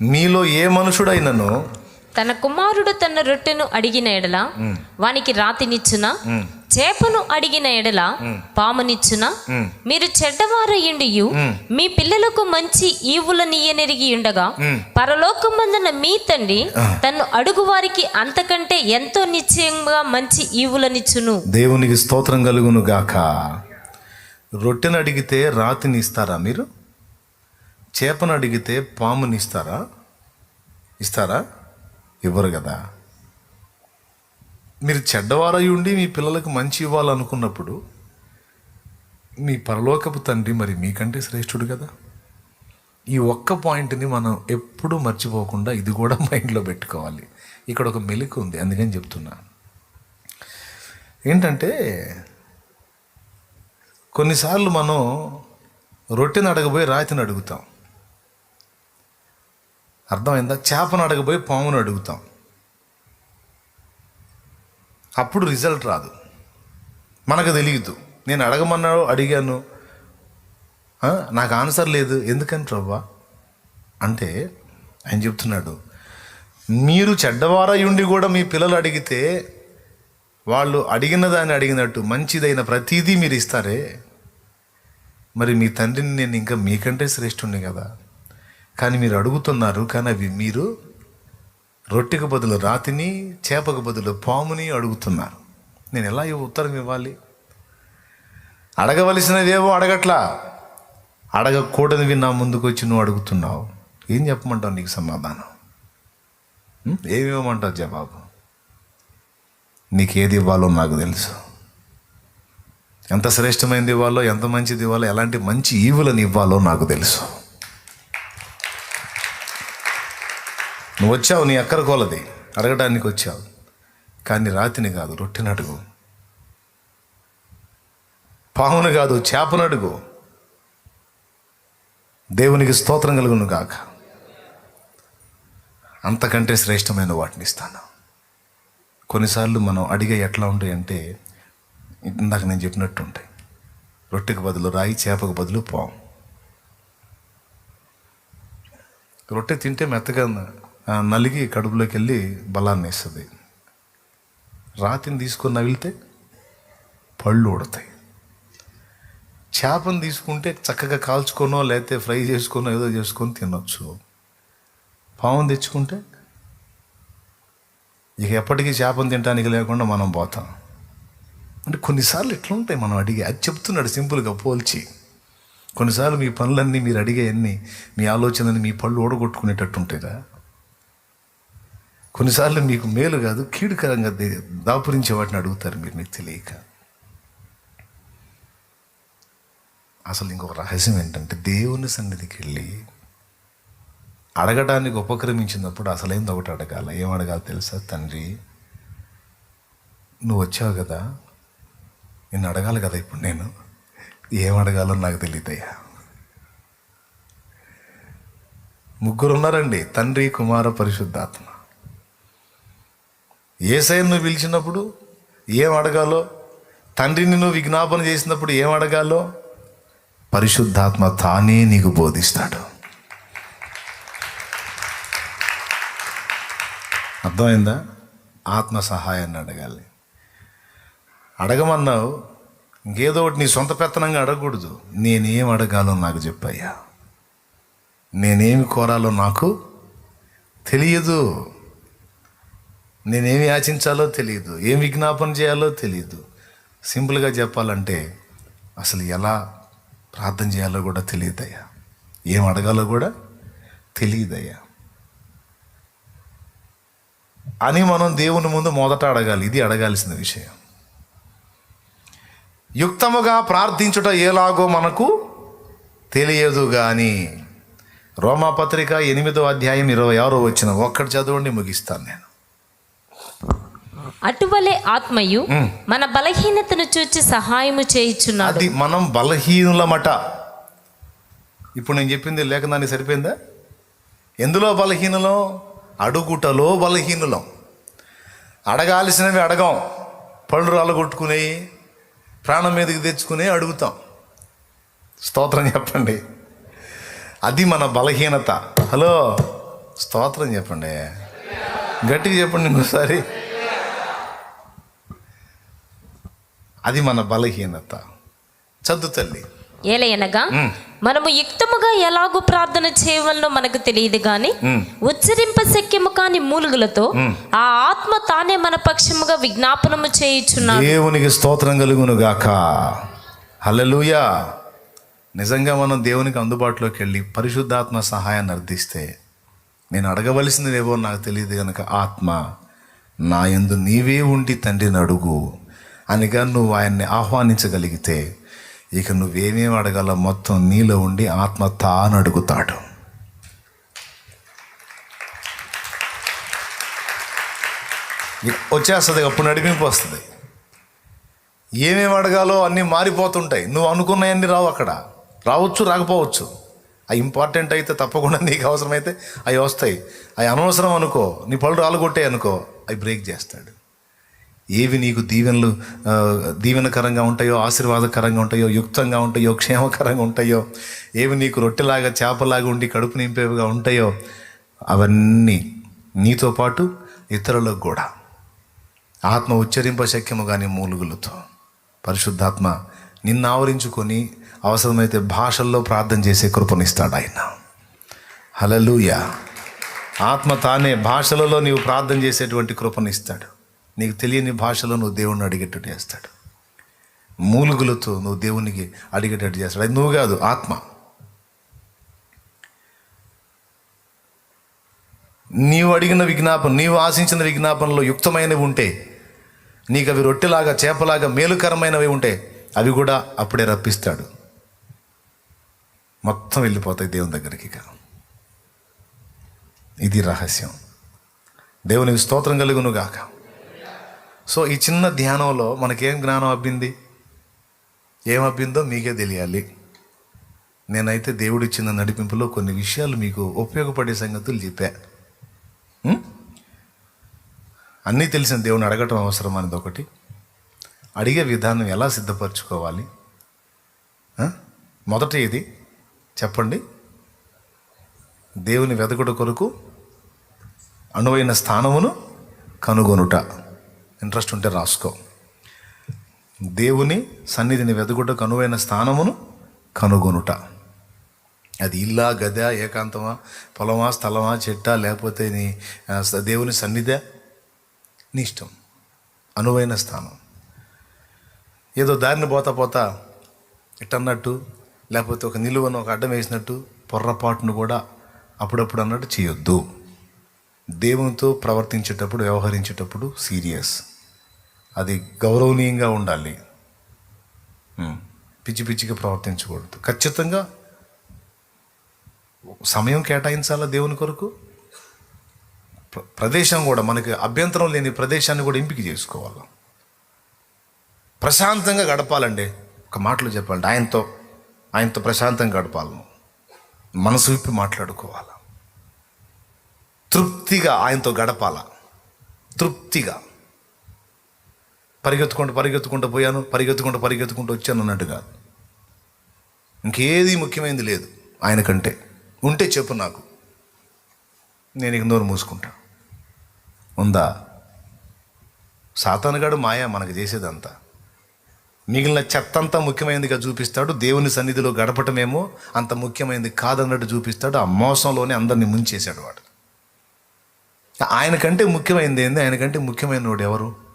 మీలో ఏ మనుషుడైనను తన కుమారుడు తన రొట్టెను అడిగిన ఎడల వానికి రాతినిచ్చున చేపను అడిగిన ఎడల పామునిచ్చున మీరు చెడ్డవారయ్యుండియు మీ పిల్లలకు మంచి ఈవులనియనెరిగి ఉండగా పరలోకమందున మీ తండ్రి తన్ను అడుగు వారికి అంతకంటే ఎంతో నిశ్చయంగా మంచి ఈవులనిచ్చును. దేవునికి స్తోత్రం కలుగును గాక రొట్టెను అడిగితే రాతిని ఇస్తారా మీరు? చేపను అడిగితే పాముని ఇస్తారా? ఇస్తారా? ఇవ్వరు కదా. మీరు చెడ్డవారై ఉండి మీ పిల్లలకు మంచి ఇవ్వాలనుకున్నప్పుడు మీ పరలోకపు తండ్రి మరి మీకంటే శ్రేష్ఠుడు కదా. ఈ ఒక్క పాయింట్ని మనం ఎప్పుడూ మర్చిపోకుండా ఇది కూడా మైండ్లో పెట్టుకోవాలి. ఇక్కడ ఒక మెలిక ఉంది అందుకని చెప్తున్నా. ఏంటంటే కొన్నిసార్లు మనం రొట్టెని అడగబోయి రాతిని అడుగుతాం. అర్థమైందా? చేపను అడగబోయి పామును అడుగుతాం. అప్పుడు రిజల్ట్ రాదు. మనకు తెలియదు నేను అడగమన్నాడు అడిగాను. నాకు ఆన్సర్ లేదు. ఎందుకని ప్రభా? అంటే ఆయన చెప్తున్నాడు మీరు చెడ్డవారై ఉండి కూడా మీ పిల్లలు అడిగితే వాళ్ళు అడిగిన దాన్ని అడిగినట్టు మంచిదైన ప్రతిదీ మీరు ఇస్తారే? మరి మీ తండ్రిని నేను ఇంకా మీకంటే శ్రేష్ఠుణ్ణి కదా. కానీ మీరు అడుగుతున్నారు కానీ అవి మీరు రొట్టెకు బదులు రాతిని చేపకు బదులు పాముని అడుగుతున్నారు. నేను ఎలా ఉత్తరం ఇవ్వాలి? అడగవలసినదేవో అడగట్లా. అడగకూడనివి నా ముందుకు వచ్చి నువ్వు అడుగుతున్నావు. ఏం చెప్పమంటావు నీకు సమాధానం? ఉం? ఏమి ఇవ్వమంటావు జవాబు? నీకు ఏది ఇవ్వాలో నాకు తెలుసు. ఎంత శ్రేష్టమైనది ఇవ్వాలో ఎంత మంచిది ఇవ్వాలో ఎలాంటి మంచి ఈవులను ఇవ్వాలో నాకు తెలుసు. నువ్వు వచ్చావు నీ అక్కర కోలది. అడగడానికి వచ్చావు. కానీ రాతిని కాదు రొట్టెనడుగు. పామును కాదు చేపనడుగు. దేవునికి స్తోత్రం కలుగును గాక. అంతకంటే శ్రేష్టమైన వాటిని ఇస్తాను. కొన్నిసార్లు మనం అడిగే ఎట్లా ఉంటాయి అంటే ఇందాక నేను చెప్పినట్టు ఉంటాయి. రొట్టెకు బదులు రాయి చేపకు బదులు పాము. రొట్టె తింటే మెత్తగా నలిగి కడుపులోకి వెళ్ళి బలాన్ని ఇస్తుంది రాతిని తీసుకొని నవిలితే పళ్ళు ఉడతాయి చేపను తీసుకుంటే చక్కగా కాల్చుకోనో లేకపోతే ఫ్రై చేసుకొనో ఏదో చేసుకొని తినొచ్చు. పాము తెచ్చుకుంటే ఇక ఎప్పటికీ చేపను తినడానికి లేకుండా మనం పోతాం. అంటే కొన్నిసార్లు ఎట్లుంటాయి మనం అడిగే అది చెప్తున్నాడు సింపుల్గా పోల్చి. కొన్నిసార్లు మీ పనులన్నీ మీరు అడిగేయన్నీ మీ ఆలోచనని మీ పళ్ళు ఓడగొట్టుకునేటట్టు ఉంటాయిరా కొన్నిసార్లు మీకు మేలు కాదు కీడుకరంగా దే- దాపురించే వాటిని అడుగుతారు మీరు మీకు తెలియక. అసలు ఇంకొక రహస్యం ఏంటంటే దేవుని సన్నిధికి వెళ్ళి అడగడానికి ఉపక్రమించినప్పుడు అసలేంది ఒకటి అడగాల? ఏం అడగాలి తెలుసా? తండ్రి నువ్వు వచ్చావు కదా నిన్ను అడగాలి కదా ఇప్పుడు నేను? ఏం అడగాలో నాకు తెలియదయ్యా ముగ్గురు ఉన్నారండి తండ్రి కుమార పరిశుద్ధాత్మ. ఏసైను నువ్వు పిలిచినప్పుడు ఏం అడగాలో? తండ్రిని నువ్వు విజ్ఞాపన చేసినప్పుడు ఏం అడగాలో? పరిశుద్ధాత్మ తానే నీకు బోధిస్తాడు. అర్థమైందా? ఆత్మ సహాయాన్ని అడగాలి. అడగమన్నావు ఇంకేదో ఒకటి నీ సొంత పెత్తనంగా అడగకూడదు. నేనేం అడగాలో నాకు చెప్పయ్యా. నేనేమి కోరాలో నాకు తెలియదు. నేనేమి యాచించాలో తెలియదు ఏం విజ్ఞాపన చేయాలో తెలియదు సింపుల్గా చెప్పాలంటే అసలు ఎలా ప్రార్థన చేయాలో కూడా తెలియదయ్యా ఏం అడగాలో కూడా తెలియదయ్యా అని మనం దేవుని ముందు మొదట అడగాలి ఇది అడగాల్సిన విషయం. యుక్తముగా ప్రార్థించుట ఎలాగో మనకు తెలియదు కానీ రోమాపత్రిక ఎనిమిదో అధ్యాయం ఇరవై ఆరో వచ్చిన ఒక్కటి చదవండి ముగిస్తాను నేను. అటువలే ఆత్మయు మన బలహీనతను చూచి సహాయము చేయుచున్నాడు. అది మనం బలహీనులమట. ఇప్పుడు నేను చెప్పింది లేఖనానికి సరిపోయిందా? ఎందులో బలహీనులం? అడుగుటలో బలహీనులం. అడగాల్సినవి అడగం. పళ్ళు రాలగొట్టుకుని ప్రాణం మీదకి తెచ్చుకుని అడుగుతాం. స్తోత్రం చెప్పండి. అది మన బలహీనత. హలో స్తోత్రం చెప్పండి. గట్టిగా చెప్పండి ఇంకోసారి. అది మన బలహీనత. చద్దు తల్లి. ఏలయనగా మనము యుక్తముగా ఎలాగూ ప్రార్థన చేయవలనో మనకు తెలియదు గాని మ్. ఉచ్చరింప శక్యము కాని మూలుగులతో ఆ ఆత్మ తానే మన పక్షముగా విజ్ఞాపనము చేయుచున్నాడు. దేవునికి స్తోత్రం కలుగును గాక. హల్లెలూయా. నిజంగా మనం దేవునికి అందుబాటులోకి వెళ్ళి పరిశుద్ధాత్మ సహాయాన్ని అర్థిస్తే నేను అడగవలసింది ఏవో నాకు తెలియదు కనుక ఆత్మ నా యందు నీవే ఉండి తండ్రిని అడుగు. అనగా నువ్వు ఆయన్ని ఆహ్వానించగలిగితే ఇక నువ్వేమేమి అడగాలో మొత్తం నీలో ఉండి ఆత్మ తాను అడుగుతాడు. వచ్చేస్తుంది అప్పుడు నడిపింపు వస్తుంది. ఏమేమి అడగాలో అన్నీ మారిపోతుంటాయి. నువ్వు అనుకున్నాయన్నీ రావు అక్కడ. రావచ్చు రాకపోవచ్చు. అవి ఇంపార్టెంట్ అయితే తప్పకుండా నీకు అవసరమైతే అవి వస్తాయి. అవి అనవసరం అనుకో నీ పళ్ళు రాలుగొట్టాయి అనుకో అవి బ్రేక్ చేస్తాడు. ఏవి నీకు దీవెనలు దీవెనకరంగా ఉంటాయో ఆశీర్వాదకరంగా ఉంటాయో యుక్తంగా ఉంటాయో క్షేమకరంగా ఉంటాయో ఏవి నీకు రొట్టెలాగా చేపలాగా ఉండి కడుపు నింపేవిగా ఉంటాయో అవన్నీ నీతో పాటు ఇతరులకు కూడా. ఆత్మ ఉచ్చరింప శక్యము కానీ మూలుగులతో. పరిశుద్ధాత్మ నిన్ను ఆవరించుకొని అవసరమైతే భాషల్లో ప్రార్థన చేసే కృపనిస్తాడు ఆయన. హలలుయ ఆత్మ తానే భాషలలో నీవు ప్రార్థన చేసేటువంటి కృపనిస్తాడు. నీకు తెలియని భాషలో నువ్వు దేవుణ్ణి అడిగేటట్టు చేస్తాడు. మూలుగులతో నువ్వు దేవునికి అడిగేటట్టు చేస్తాడు. అది నువ్వు కాదు ఆత్మ. నీవు అడిగిన విజ్ఞాపన నీవు ఆశించిన విజ్ఞాపనలో యుక్తమైనవి ఉంటే నీకు అవి రొట్టెలాగా చేపలాగా మేలుకరమైనవి ఉంటే అవి కూడా అప్పుడే రప్పిస్తాడు. మొత్తం వెళ్ళిపోతాయి దేవుని దగ్గరికి ఇది రహస్యం. దేవునికి స్తోత్రం కలుగును గాక సో ఈ చిన్న ధ్యానంలో మనకేం జ్ఞానం అబ్బింది? ఏం అబ్బిందో మీకే తెలియాలి. నేనైతే దేవుడిచ్చిన నడిపింపులో కొన్ని విషయాలు మీకు ఉపయోగపడే సంగతులు చెప్పా. అన్నీ తెలిసిన దేవుని అడగటం అవసరం అనేది ఒకటి. అడిగే విధానం ఎలా సిద్ధపరచుకోవాలి? మొదట ఇది చెప్పండి. దేవుని వెదకుడు కొరకు అనువైన స్థానమును కనుగొనుట. ఇంట్రెస్ట్ ఉంటే రాసుకో. దేవుని సన్నిధిని వెదగుట అనువైన స్థానమును కనుగొనుట. అది ఇల్లా గద ఏకాంతమా పొలమా స్థలమా చెట్టా లేకపోతే నీ దేవుని సన్నిధి? నీ ఇష్టం. అనువైన స్థానం. ఏదో దారిని పోతా పోతా ఇట్టన్నట్టు లేకపోతే ఒక నిలువను ఒక అడ్డం వేసినట్టు పొర్రపాటును కూడా అప్పుడప్పుడు అన్నట్టు చేయొద్దు. దేవునితో ప్రవర్తించేటప్పుడు వ్యవహరించేటప్పుడు సీరియస్ అది గౌరవనీయంగా ఉండాలి. పిచ్చి పిచ్చిగా ప్రవర్తించకూడదు. ఖచ్చితంగా సమయం కేటాయించాలా దేవుని కొరకు? ప్రదేశం కూడా మనకి అభ్యంతరం లేని ప్రదేశాన్ని కూడా ఎంపిక చేసుకోవాలి? ప్రశాంతంగా గడపాలండి. ఒక మాటలు చెప్పాలంటే ఆయనతో ఆయనతో ప్రశాంతంగా గడపాలి మనసు విప్పి మాట్లాడుకోవాలి? తృప్తిగా ఆయనతో గడపాల? తృప్తిగా. పరిగెత్తుకుంటూ పరిగెత్తుకుంటూ పోయాను పరిగెత్తుకుంటూ పరిగెత్తుకుంటూ వచ్చాను అన్నట్టు కాదు ఇంకేది ముఖ్యమైనది లేదు ఆయన కంటే ఉంటే చెప్పు నాకు. నేను ఇక నోరు మూసుకుంటా. ఉందా? సాతానుగాడు మాయా మనకు చేసేదంతా. మిగిలిన చెత్తంతా ముఖ్యమైనదిగా చూపిస్తాడు దేవుని సన్నిధిలో గడపటమేమో అంత ముఖ్యమైనది కాదన్నట్టు చూపిస్తాడు ఆ మోసంలోనే అందరినీ ముంచేశాడు వాడు. ఆయన కంటే ముఖ్యమైనది ఏంది? ఆయన కంటే ముఖ్యమైన వాడు ఎవరు?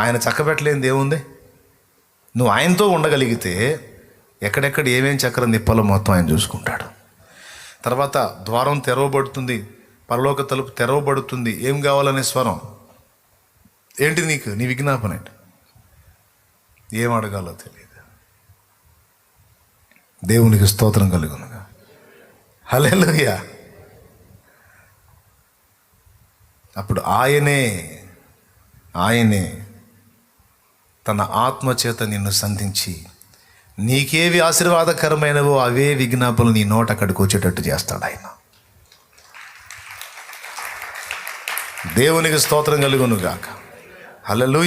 ఆయన చక్కబెట్టలేనిది ఏముంది నువ్వు ఆయనతో ఉండగలిగితే ఎక్కడెక్కడ ఏమేం చక్రం నిప్పలో మొత్తం ఆయన చూసుకుంటాడు. తర్వాత ద్వారం తెరవబడుతుంది పరలోక తలుపు తెరవబడుతుంది. ఏం కావాలనే స్వరం? ఏంటి నీకు? నీ విజ్ఞాపన ఏంటి? ఏం అడగాలో తెలియదు. దేవునికి స్తోత్రం కలుగునుగా. హల్లెలూయా. అప్పుడు ఆయనే ఆయనే తన ఆత్మ చేత నిన్ను సంధించి నీకేవి ఆశీర్వాదకరమైనవో అవే విజ్ఞాపనలు నీ నోట అక్కడికి వచ్చేటట్టు చేస్తాడు ఆయన. దేవునికి స్తోత్రం కలుగునుగాక. హలో